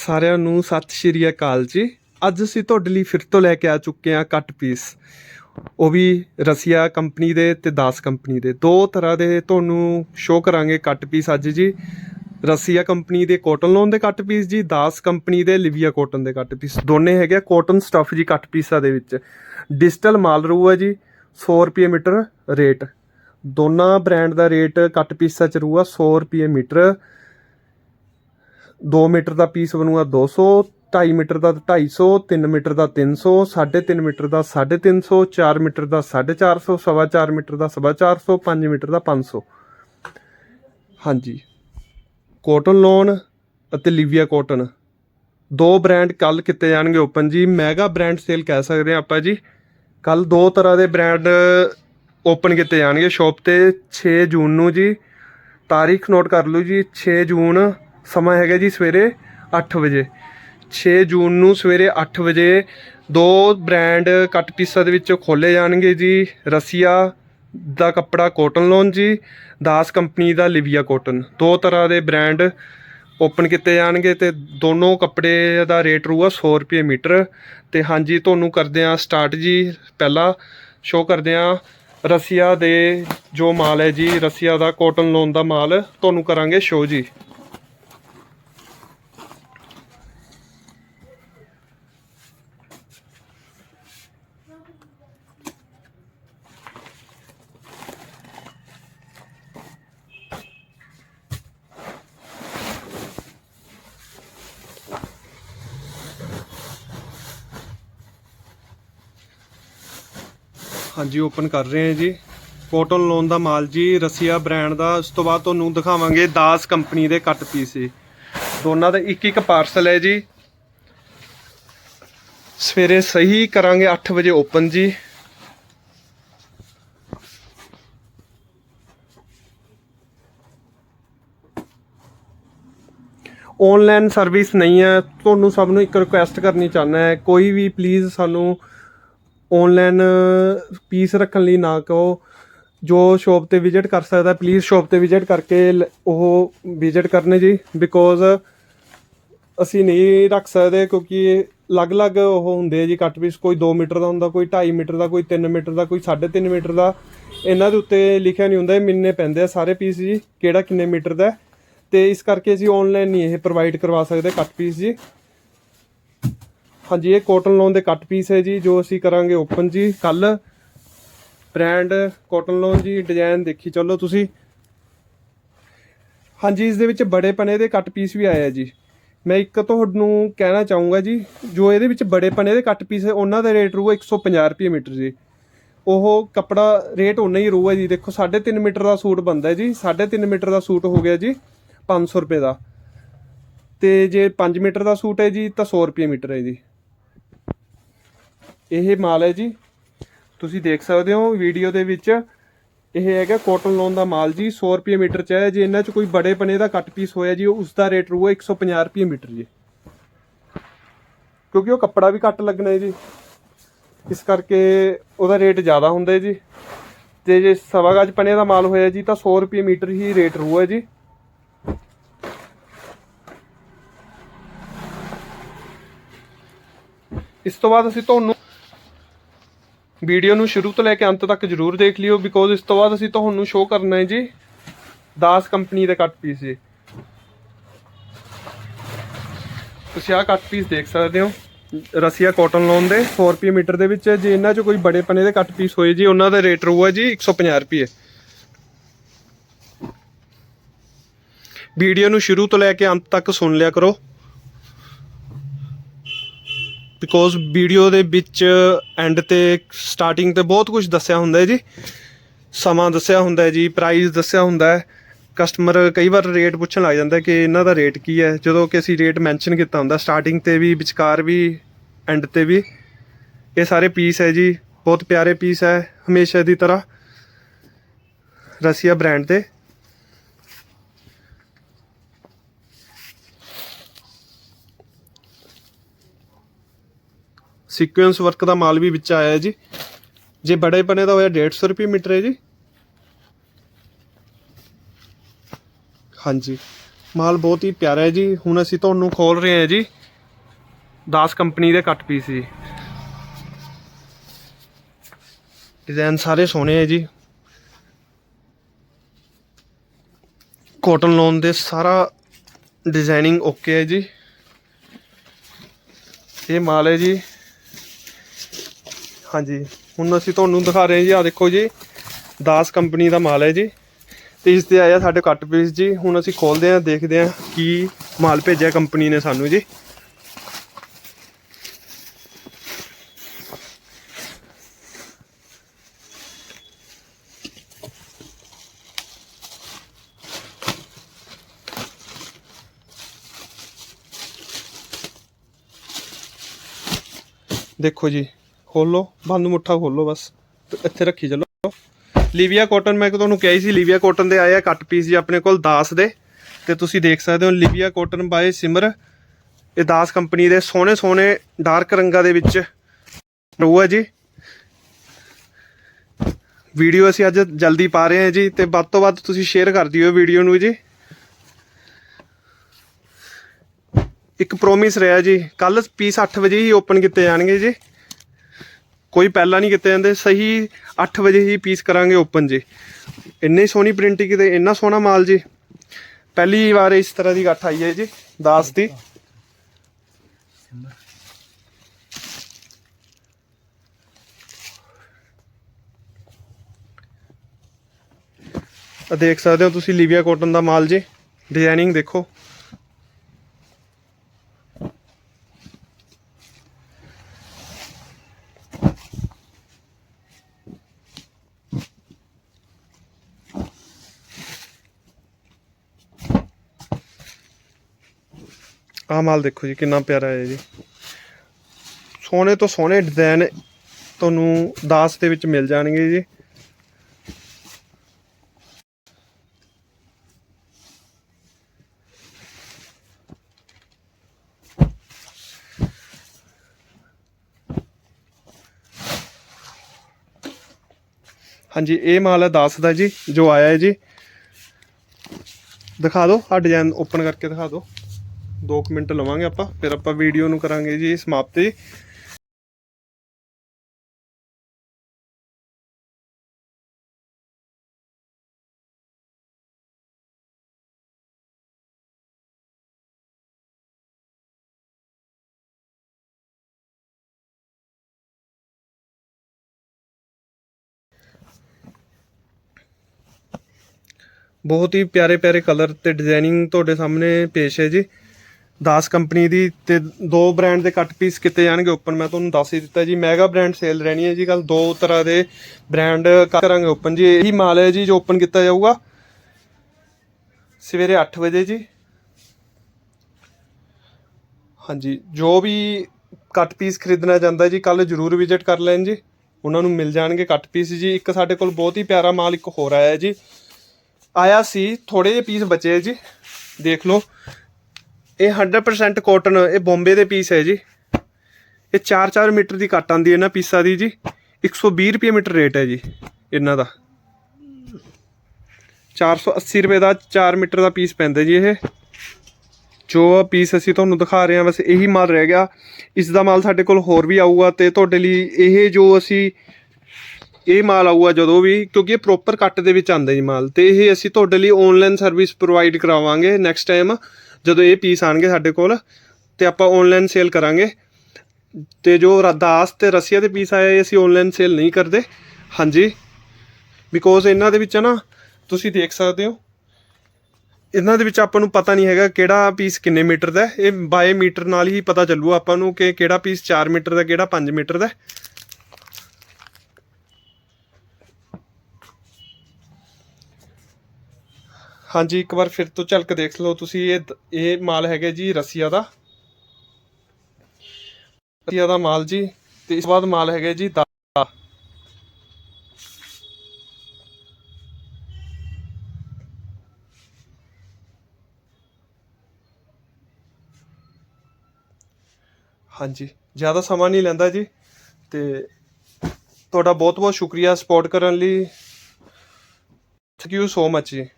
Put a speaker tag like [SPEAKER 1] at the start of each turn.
[SPEAKER 1] ਸਾਰਿਆਂ ਨੂੰ ਸਤਿ ਸ਼੍ਰੀ ਅਕਾਲ ਜੀ। ਅੱਜ ਅਸੀਂ ਤੁਹਾਡੇ ਲਈ ਫਿਰ ਤੋਂ ਲੈ ਕੇ ਆ ਚੁੱਕੇ ਹਾਂ ਕੱਟ ਪੀਸ ਉਹ ਵੀ ਰਸੀਆ ਕੰਪਨੀ ਦੇ ਤੇ ਦਾਸ ਕੰਪਨੀ ਦੇ। ਦੋ ਤਰ੍ਹਾਂ ਦੇ ਤੁਹਾਨੂੰ ਸ਼ੋਅ ਕਰਾਂਗੇ ਕੱਟ ਪੀਸ ਅੱਜ ਜੀ। ਰਸੀਆ ਕੰਪਨੀ ਦੇ ਕੋਟਨ ਲੋਨ ਦੇ ਕੱਟ ਪੀਸ ਜੀ, ਦਾਸ ਕੰਪਨੀ ਦੇ ਲਿਵੀਆ ਕੋਟਨ ਦੇ ਕੱਟ ਪੀਸ ਦੋਨੇ ਹੈਗੇ ਆ ਕੋਟਨ ਸਟਫ ਜੀ ਕੱਟ ਪੀਸਾਂ ਦੇ ਵਿੱਚ। ਡਿਜੀਟਲ ਮਾਲ ਰੂ ਹੈ ਜੀ 100 ਰੁਪਏ ਮੀਟਰ ਰੇਟ ਦੋਨਾਂ ਬ੍ਰਾਂਡ ਦਾ ਰੇਟ ਕੱਟ ਪੀਸਾਂ ਚ ਰੂਆ 100 ਰੁਪਏ ਮੀਟਰ। 2 ਮੀਟਰ ਦਾ ਪੀਸ ਬਣੂਗਾ 200 2.5 ਮੀਟਰ ਦਾ 250 3 ਮੀਟਰ ਦਾ 300 3.5 ਮੀਟਰ ਦਾ 350 4 ਮੀਟਰ ਦਾ 450 ਸਵਾ 4 ਮੀਟਰ ਦਾ ਸਵਾ 400 5 ਮੀਟਰ ਦਾ 500 ਹਾਂਜੀ। ਕੋਟਨ ਲੋਨ ਅਤੇ ਲਿਵੀਆ ਕੋਟਨ। ਦੋ ਬ੍ਰਾਂਡ ਕੱਲ ਕੀਤੇ ਜਾਣਗੇ ਓਪਨ ਜੀ। ਮੈਗਾ ਬ੍ਰਾਂਡ ਸੇਲ ਕਹਿ ਸਕਦੇ ਹਾਂ ਆਪਾਂ ਜੀ। ਕੱਲ ਦੋ ਤਰ੍ਹਾਂ ਦੇ ਬ੍ਰਾਂਡ ਓਪਨ ਕੀਤੇ ਜਾਣਗੇ। ਸ਼ਾਪ ਤੇ 6 ਜੂਨ ਨੂੰ ਜੀ। ਤਾਰੀਖ ਨੋਟ ਕਰ ਲਓ ਜੀ। 6 ਜੂਨ ਸਮਾਂ ਹੈਗਾ ਜੀ ਸਵੇਰੇ 8 ਵਜੇ। 6 ਜੂਨ ਨੂੰ ਸਵੇਰੇ 8 ਵਜੇ ਦੋ ਬ੍ਰਾਂਡ ਕੱਟ ਪੀਸਾਂ ਦੇ ਵਿੱਚ ਖੋਲੇ ਜਾਣਗੇ ਜੀ। ਰਸੀਆ ਦਾ ਕੱਪੜਾ ਕੋਟਨ ਲੋਨ ਜੀ, ਦਾਸ ਕੰਪਨੀ ਦਾ ਲਿਵੀਆ ਕੋਟਨ। ਦੋ ਤਰ੍ਹਾਂ ਦੇ ਬ੍ਰਾਂਡ ਓਪਨ ਕੀਤੇ ਜਾਣਗੇ ਤੇ ਦੋਨੋਂ ਕੱਪੜੇ ਦਾ ਰੇਟ ਰਹੂਗਾ 100 ਰੁਪਏ ਮੀਟਰ। ਤੇ ਹਾਂਜੀ, ਤੁਹਾਨੂੰ ਕਰਦੇ ਆ ਸਟਾਰਟ ਜੀ ਪਹਿਲਾ। ਸ਼ੋਅ ਕਰਦੇ ਆ ਰਸੀਆ ਦੇ ਜੋ ਮਾਲ ਹੈ ਜੀ, ਰਸੀਆ ਦਾ ਕੋਟਨ ਲੋਨ ਦਾ ਮਾਲ, ਤੁਹਾਨੂੰ ਕਰਾਂਗੇ ਸ਼ੋਅ ਜੀ। ਹਾਂਜੀ ਓਪਨ ਕਰ ਰਹੇ ਹਾਂ ਜੀ। ਕੋਟਨ ਲੋਨ ਦਾ ਮਾਲ ਜੀ, ਰਸੀਆ ਬ੍ਰਾਂਡ ਦਾ। ਉਸ ਤੋਂ ਬਾਅਦ ਤੁਹਾਨੂੰ ਦਿਖਾਵਾਂਗੇ ਦਾਸ ਕੰਪਨੀ ਦੇ ਕੱਟ ਪੀਸ ਜੀ। ਦੋਨਾਂ ਦਾ ਇੱਕ ਇੱਕ ਪਾਰਸਲ ਹੈ ਜੀ। ਸਵੇਰੇ ਸਹੀ ਕਰਾਂਗੇ 8 ਵਜੇ ਓਪਨ ਜੀ। ਆਨਲਾਈਨ ਸਰਵਿਸ ਨਹੀਂ ਹੈ। ਤੁਹਾਨੂੰ ਸਭ ਨੂੰ ਇੱਕ ਰਿਕੁਐਸਟ ਕਰਨੀ ਚਾਹੁੰਦਾ ਹੈ। ਕੋਈ ਵੀ ਪਲੀਜ਼ ਸਾਨੂੰ ਆਨਲਾਈਨ ਪੀਸ uh, ਰੱਖਣ ਲਈ ਨਾ ਕਹੋ। ਜੋ ਸ਼ਾਪ ਤੇ ਵਿਜ਼ਿਟ ਕਰ ਸਕਦਾ ਪਲੀਜ਼ ਸ਼ਾਪ ਤੇ ਵਿਜ਼ਿਟ ਕਰਕੇ ਲ- ਉਹ ਵਿਜ਼ਿਟ ਕਰਨੇ ਜੀ। ਬਿਕੋਜ਼ ਅਸੀਂ ਨਹੀਂ ਰੱਖ ਸਕਦੇ ਕਿਉਂਕਿ ਅਲੱਗ-ਅਲੱਗ ਉਹ ਹੁੰਦੇ ਆ ਜੀ ਕੱਟ ਪੀਸ ਕੋਈ 2 ਮੀਟਰ ਦਾ ਹੁੰਦਾ, ਕੋਈ 2.5 ਮੀਟਰ ਦਾ, ਕੋਈ 3 ਮੀਟਰ ਦਾ, ਕੋਈ 3.5 ਮੀਟਰ ਦਾ। ਇਹਨਾਂ ਦੇ ਉੱਤੇ ਲਿਖਿਆ ਨਹੀਂ ਹੁੰਦਾ ਇਹ ਮਿੰਨੇ ਪੈਂਦੇ ਆ ਸਾਰੇ ਪੀਸ ਜੀ, ਕਿਹੜਾ ਕਿੰਨੇ ਮੀਟਰ ਦਾ ਹੈ। ਤੇ ਇਸ ਕਰਕੇ ਅਸੀਂ ਆਨਲਾਈਨ ਨਹੀਂ ਇਹ ਪ੍ਰੋਵਾਈਡ ਕਰਵਾ ਸਕਦੇ ਕੱਟ ਪੀਸ ਜੀ। ਹਾਂਜੀ, ਇਹ ਕੋਟਨ ਲੋਨ ਦੇ ਕੱਟ ਪੀਸ ਹੈ ਜੀ, ਜੋ ਅਸੀਂ ਕਰਾਂਗੇ ਓਪਨ ਜੀ ਕੱਲ ਬ੍ਰਾਂਡ ਕੋਟਨ ਲੋਨ ਜੀ ਡਿਜ਼ਾਈਨ ਦੇਖੀ ਚੱਲੋ ਤੁਸੀਂ। ਹਾਂਜੀ, ਇਸ ਦੇ ਵਿੱਚ ਬੜੇ ਪਨੇ ਦੇ ਕੱਟ ਪੀਸ ਵੀ ਆਏ ਆ ਜੀ। ਮੈਂ ਇੱਕ ਤੁਹਾਨੂੰ ਕਹਿਣਾ ਚਾਹੂੰਗਾ ਜੀ, ਜੋ ਇਹਦੇ ਵਿੱਚ ਬੜੇ ਪਨੇ ਦੇ ਕੱਟ ਪੀਸ ਹੈ, ਉਹਨਾਂ ਦਾ ਰੇਟ ਰਹੂਗਾ 150 ਰੁਪਏ ਮੀਟਰ ਜੀ। ਉਹ ਕੱਪੜਾ ਰੇਟ ਉਨਾ ਹੀ ਰਹੂਗਾ ਜੀ, ਦੇਖੋ 3.5 ਮੀਟਰ ਦਾ ਸੂਟ ਬੰਦਾ ਜੀ 3.5 ਮੀਟਰ ਦਾ ਸੂਟ ਹੋ ਗਿਆ ਜੀ 500 ਰੁਪਏ ਦਾ। ਤੇ ਜੇ 5 ਮੀਟਰ ਦਾ ਸੂਟ ਹੈ ਜੀ, ਤਾਂ 100 ਰੁਪਏ ਮੀਟਰ ਹੈ ਜੀ। ਇਹ ਮਾਲ ਹੈ ਜੀ। ਤੁਸੀਂ ਦੇਖ ਸਕਦੇ ਹੋ ਵੀਡੀਓ ਦੇ ਵਿੱਚ। ਇਹ ਹੈਗਾ ਕੋਟਨ ਲੋਨ ਦਾ ਮਾਲ ਜੀ 100 ਰੁਪਏ ਮੀਟਰ ਚ ਹੈ। ਜੇ ਇਹਨਾਂ ਚ ਕੋਈ ਬੜੇ ਪਨੇ ਦਾ ਕੱਟ ਪੀਸ ਹੋਇਆ ਜੀ, ਉਸ ਦਾ ਰੇਟ ਰਹੂਗਾ 150 ਰੁਪਏ ਮੀਟਰ ਜੀ। ਕਿਉਂਕਿ ਉਹ ਕੱਪੜਾ ਵੀ ਘੱਟ ਲੱਗਣਾ ਹੈ ਜੀ। ਇਸ ਕਰਕੇ ਉਹਦਾ ਰੇਟ ਜ਼ਿਆਦਾ ਹੁੰਦਾ ਹੈ ਜੀ। ਤੇ ਜੇ ਸਵਾ ਗਜ ਪਨੇ ਦਾ ਮਾਲ ਹੋਇਆ ਜੀ, ਤਾਂ 100 ਰੁਪਏ ਮੀਟਰ ਹੀ ਰੇਟ ਰਹੂਗਾ ਜੀ। ਇਸ ਤੋਂ ਬਾਅਦ ਅਸੀਂ ਤੁਹਾਨੂੰ ਵੀਡੀਓ ਨੂੰ ਸ਼ੁਰੂ ਤੋਂ ਲੈ ਕੇ ਅੰਤ ਤੱਕ ਜਰੂਰ ਦੇਖ ਲਿਓ ਬਿਕੋਜ਼ ਇਸ ਤੋਂ ਬਾਅਦ ਅਸੀਂ ਤੁਹਾਨੂੰ ਸ਼ੋਅ ਕਰਨਾ ਹੈ ਜੀ। ਦਾਸ ਕੰਪਨੀ ਦੇ ਕੱਟ ਪੀਸ ਜੀ। ਤੁਸੀਂ ਆਹ ਕੱਟ ਪੀਸ ਦੇਖ ਸਕਦੇ ਹੋ, ਰਸੀਆ ਕਾਟਨ ਲੋਨ ਦੇ 100 ਰੁਪਏ ਮੀਟਰ ਦੇ ਵਿੱਚ। ਜੇ ਇਹਨਾਂ 'ਚ ਕੋਈ ਬੜੇ ਪਨੇ ਦੇ ਕੱਟ ਪੀਸ ਹੋਏ ਜੀ, ਉਹਨਾਂ ਦਾ ਰੇਟ ਰਹੂਗਾ ਜੀ 150 ਰੁਪਏ। ਵੀਡੀਓ ਨੂੰ ਸ਼ੁਰੂ ਤੋਂ ਲੈ ਕੇ ਅੰਤ ਤੱਕ ਸੁਣ ਲਿਆ ਕਰੋ। ਬਿਕੋਜ਼ ਵੀਡੀਓ ਦੇ ਵਿੱਚ ਐਂਡ ਤੇ ਸਟਾਰਟਿੰਗ ਤੇ ਬਹੁਤ ਕੁਝ ਦੱਸਿਆ ਹੁੰਦਾ ਹੈ ਜੀ। ਸਮਾਂ ਦੱਸਿਆ ਹੁੰਦਾ ਹੈ ਜੀ ਪ੍ਰਾਈਸ ਦੱਸਿਆ ਹੁੰਦਾ ਹੈ। ਕਸਟਮਰ ਕਈ ਵਾਰ ਰੇਟ ਪੁੱਛਣ ਲੱਗ ਜਾਂਦਾ ਕਿ ਇਹਨਾਂ ਦਾ ਰੇਟ ਕੀ ਹੈ। ਜਦੋਂ ਕਿ ਅਸੀਂ ਰੇਟ ਮੈਂਸ਼ਨ ਕੀਤਾ ਹੁੰਦਾ ਸਟਾਰਟਿੰਗ ਤੇ ਵੀ, ਵਿਚਕਾਰ ਵੀ ਐਂਡ ਤੇ ਵੀ, ਇਹ ਸਾਰੇ ਪੀਸ ਹੈ ਜੀ। ਬਹੁਤ ਪਿਆਰੇ ਪੀਸ ਹੈ, ਹਮੇਸ਼ਾ ਦੀ ਤਰ੍ਹਾਂ। ਰਸੀਆ ਬ੍ਰਾਂਡ ਦੇ ਸੀਕੁਐਂਸ ਵਰਕ ਦਾ ਮਾਲ ਵੀ ਵਿੱਚ ਆਇਆ ਹੈ ਜੀ। ਜੇ ਬੜੇ ਬਣੇ ਦਾ ਹੋਇਆ 150 ਰੁਪਏ ਮੀਟਰ ਹੈ ਜੀ। ਹਾਂਜੀ। ਮਾਲ ਬਹੁਤ ਹੀ ਪਿਆਰਾ ਹੈ ਜੀ। ਹੁਣ ਅਸੀਂ ਤੁਹਾਨੂੰ ਖੋਲ ਰਹੇ ਹਾਂ ਜੀ। 10 ਕੰਪਨੀ ਦੇ ਕੱਟ ਪੀਸ ਜੀ। ਡਿਜ਼ਾਈਨ ਸਾਰੇ ਸੋਹਣੇ ਹੈ ਜੀ। ਕੋਟਨ ਲੋਨ ਦੇ ਸਾਰਾ ਡਿਜ਼ਾਈਨਿੰਗ ਓਕੇ ਹੈ ਜੀ। ਇਹ ਮਾਲ ਹੈ ਜੀ। ਹਾਂਜੀ। ਹੁਣ ਅਸੀਂ ਤੁਹਾਨੂੰ ਦਿਖਾ ਰਹੇ ਹਾਂ ਜੀ ਆ ਦੇਖੋ ਜੀ, ਦਾਸ ਕੰਪਨੀ ਦਾ ਮਾਲ ਹੈ ਜੀ। ਤੇ ਇਸ ਤੇ ਆਇਆ ਸਾਡੇ ਕੱਟ ਪੀਸ ਜੀ। ਹੁਣ ਅਸੀਂ ਖੋਲਦੇ ਹਾਂ, ਦੇਖਦੇ ਹਾਂ ਕੀ ਮਾਲ ਭੇਜਿਆ ਕੰਪਨੀ ਨੇ ਸਾਨੂੰ ਜੀ। ਦੇਖੋ ਜੀ ਖੋਲੋ, ਬੰਦ ਮੁੱਠਾ ਖੋਲੋ ਬਸ। ਤੇ ਇੱਥੇ ਰੱਖੀ ਚੱਲੋ। ਲੀਵੀਆ ਕਾਟਨ, ਮੈਂ ਤੁਹਾਨੂੰ ਕਿਹਾ ਸੀ, ਲੀਵੀਆ ਕਾਟਨ ਦੇ ਆਏ ਆ ਕੱਟ ਪੀਸ ਜੀ ਆਪਣੇ ਕੋਲ 10 ਦੇ। ਤੇ ਤੁਸੀਂ ਦੇਖ ਸਕਦੇ ਹੋ, ਲੀਵੀਆ ਕਾਟਨ ਬਾਏ ਸਿਮਰ। ਇਹ 10 ਕੰਪਨੀ ਦੇ ਸੋਹਣੇ ਸੋਹਣੇ ਡਾਰਕ ਰੰਗਾਂ ਦੇ ਵਿੱਚ ਰਹੂ ਹੈ ਜੀ। ਵੀਡੀਓ ਅਸੀਂ ਅੱਜ ਜਲਦੀ ਪਾ ਰਹੇ ਹਾਂ ਜੀ, ਤੇ ਵੱਧ ਤੋਂ ਵੱਧ ਤੁਸੀਂ ਸ਼ੇਅਰ ਕਰ ਦਿਓ ਵੀਡੀਓ ਨੂੰ ਜੀ। ਇੱਕ ਪ੍ਰੋਮਿਸ ਰਿਹਾ ਜੀ ਕੱਲ ਪੀਸ 8 ਵਜੇ ਹੀ ਓਪਨ ਕੀਤੇ ਜਾਣਗੇ ਜੀ। ਕੋਈ ਪਹਿਲਾਂ ਨਹੀਂ ਕੀਤੇ ਜਾਂਦੇ, ਸਹੀ 8 ਵਜੇ ਹੀ ਪੀਸ ਕਰਾਂਗੇ ਓਪਨ ਜੀ। ਇੰਨੀ ਸੋਹਣੀ ਪ੍ਰਿੰਟਿੰਗ ਤੇ ਇੰਨਾ ਸੋਹਣਾ ਮਾਲ ਜੀ। ਪਹਿਲੀ ਵਾਰ ਇਸ ਤਰ੍ਹਾਂ ਦੀ ਗੱਠ ਆਈ ਹੈ ਜੀ 10 ਦੀ। ਦੇਖ ਸਕਦੇ ਹੋ ਤੁਸੀਂ ਲੀਵੀਆ ਕਾਟਨ ਦਾ ਮਾਲ ਜੀ। ਡਿਜ਼ਾਈਨਿੰਗ ਦੇਖੋ। ਆਹ ਮਾਲ ਦੇਖੋ ਜੀ, ਕਿੰਨਾ ਪਿਆਰਾ ਹੈ ਜੀ। ਸੋਹਣੇ ਤੋਂ ਸੋਹਣੇ ਡਿਜ਼ਾਈਨ ਤੁਹਾਨੂੰ ਦਾਸ ਦੇ ਵਿੱਚ ਮਿਲ ਜਾਣਗੇ ਜੀ। ਹਾਂਜੀ, ਇਹ ਮਾਲ ਹੈ 10 ਦਾ ਜੀ, ਜੋ ਆਇਆ ਹੈ ਜੀ। ਦਿਖਾ ਦਿਓ ਆ ਡਿਜ਼ਾਈਨ ਓਪਨ ਕਰਕੇ ਦਿਖਾ ਦਿਓ। 2 ਮਿੰਟ ਲਵਾਂਗੇ ਆਪਾਂ, ਫਿਰ ਆਪਾਂ ਵੀਡੀਓ ਨੂੰ ਕਰਾਂਗੇ ਜੀ ਸਮਾਪਤ ਜੀ। ਬਹੁਤ ਹੀ ਪਿਆਰੇ ਪਿਆਰੇ ਕਲਰ ਤੇ ਡਿਜ਼ਾਈਨਿੰਗ ਤੁਹਾਡੇ ਸਾਹਮਣੇ ਪੇਸ਼ ਹੈ ਜੀ। 10 ਕੰਪਨੀ ਦੀ ਤੇ ਦੋ ਬ੍ਰਾਂਡ ਦੇ ਕੱਟ ਪੀਸ ਕੀਤੇ ਜਾਣਗੇ ਓਪਨ ਮੈਂ ਤੁਹਾਨੂੰ ਦੱਸ ਹੀ ਦਿੱਤਾ ਜੀ ਮੈਗਾ ਬ੍ਰਾਂਡ ਸੇਲ ਰਹਿਣੀ ਹੈ ਜੀ ਕੱਲ ਦੋ ਤਰ੍ਹਾਂ ਦੇ ਬ੍ਰਾਂਡ ਕਰਾਂਗੇ ਓਪਨ ਜੀ, ਇਹੀ ਮਾਲ ਹੈ ਜੀ ਜੋ ਓਪਨ ਕੀਤਾ ਜਾਊਗਾ। ਸਵੇਰੇ 8 ਵਜੇ ਜੀ। ਹਾਂਜੀ, ਜੋ ਵੀ ਕੱਟ ਪੀਸ ਖਰੀਦਣਾ ਚਾਹੁੰਦਾ ਜੀ ਕੱਲ ਜਰੂਰ ਵਿਜ਼ਿਟ ਕਰ ਲੈਣ ਜੀ। ਉਹਨਾਂ ਨੂੰ ਮਿਲ ਜਾਣਗੇ ਕੱਟ ਪੀਸ ਜੀ। ਇੱਕ ਸਾਡੇ ਕੋਲ ਬਹੁਤ ਹੀ ਪਿਆਰਾ ਮਾਲ ਇੱਕ ਹੋਰ ਆਇਆ ਜੀ। ਆਇਆ ਸੀ ਥੋੜੇ ਜਿਹੇ ਪੀਸ ਬਚੇ ਜੀ। ਦੇਖ ਲਓ। ਇਹ 100% ਕਾਟਨ ਇਹ ਬੰਬੇ ਦੇ ਪੀਸ ਹੈ ਜੀ। ਇਹ 4-4 ਮੀਟਰ ਦੀ ਕੱਟ ਆਂਦੀ ਇਹਨਾਂ ਪੀਸਾਂ ਦੀ ਜੀ। 120 ਰੁਪਏ ਮੀਟਰ ਰੇਟ ਹੈ ਜੀ ਇਹਨਾਂ ਦਾ। 480 ਰੁਪਏ ਦਾ 4 ਮੀਟਰ ਦਾ ਪੀਸ ਪੈਂਦਾ ਜੀ ਇਹ। ਜੋ ਪੀਸ ਅਸੀਂ ਤੁਹਾਨੂੰ ਦਿਖਾ ਰਹੇ ਹਾਂ ਬਸ ਇਹੀ ਮਾਲ ਰਹਿ ਗਿਆ। ਇਸ ਦਾ ਮਾਲ ਸਾਡੇ ਕੋਲ ਹੋਰ ਵੀ ਆਊਗਾ ਤੇ ਤੁਹਾਡੇ ਲਈ ਇਹ ਜੋ ਅਸੀਂ, ਇਹ ਮਾਲ ਆਊਗਾ ਜਦੋਂ ਵੀ, ਕਿਉਂਕਿ ਇਹ ਪ੍ਰੋਪਰ ਕੱਟ ਦੇ ਵਿੱਚ ਆਂਦਾ ਜੀ ਮਾਲ। ਤੇ ਇਹ ਅਸੀਂ ਤੁਹਾਡੇ ਲਈ ਆਨਲਾਈਨ ਸਰਵਿਸ ਪ੍ਰੋਵਾਈਡ ਕਰਾਵਾਂਗੇ ਨੈਕਸਟ ਟਾਈਮ ਜਦੋਂ ਇਹ ਪੀਸ ਆਣਗੇ ਸਾਡੇ ਕੋਲ, ਤੇ ਆਪਾਂ ਆਨਲਾਈਨ ਸੇਲ ਕਰਾਂਗੇ। ਤੇ ਜੋ ਰਦਾਸ ਤੇ ਰਸੀਆ ਦੇ ਪੀਸ ਆਏ ਅਸੀਂ ਆਨਲਾਈਨ ਸੇਲ ਨਹੀਂ ਕਰਦੇ। ਹਾਂਜੀ। ਬਿਕੋਜ਼ ਇਹਨਾਂ ਦੇ ਵਿੱਚ ਨਾ, ਤੁਸੀਂ ਦੇਖ ਸਕਦੇ ਹੋ। ਇਹਨਾਂ ਦੇ ਵਿੱਚ ਆਪਾਂ ਨੂੰ ਪਤਾ ਨਹੀਂ ਹੈਗਾ ਕਿਹੜਾ ਪੀਸ ਕਿੰਨੇ ਮੀਟਰ ਦਾ ਇਹ ਬਾਏ ਮੀਟਰ ਨਾਲ ਹੀ ਪਤਾ ਚੱਲੂ ਆਪਾਂ ਨੂੰ ਕਿ ਕਿਹੜਾ ਪੀਸ 4 ਮੀਟਰ ਦਾ, ਕਿਹੜਾ 5 ਮੀਟਰ ਦਾ ਹਾਂਜੀ, ਇੱਕ ਵਾਰ ਫਿਰ ਤੋਂ ਝਲਕ ਦੇਖ ਲਓ ਤੁਸੀਂ, ਇਹ ਇਹ ਮਾਲ ਹੈਗਾ ਜੀ ਰਸੀਆ ਦਾ। ਰਸੀਆ ਦਾ ਮਾਲ ਜੀ, ਤੇ ਇਸ ਤੋਂ ਬਾਅਦ ਮਾਲ ਹੈਗਾ ਜੀ ਦਾ। ਹਾਂਜੀ, ਜ਼ਿਆਦਾ ਸਮਾਂ ਨਹੀਂ ਲੈਂਦਾ ਜੀ, ਤੇ ਤੁਹਾਡਾ ਬਹੁਤ ਬਹੁਤ ਸ਼ੁਕਰੀਆ ਸਪੋਰਟ ਕਰਨ ਲਈ। ਥੈਂਕ ਯੂ ਸੋ ਮਚ ਜੀ।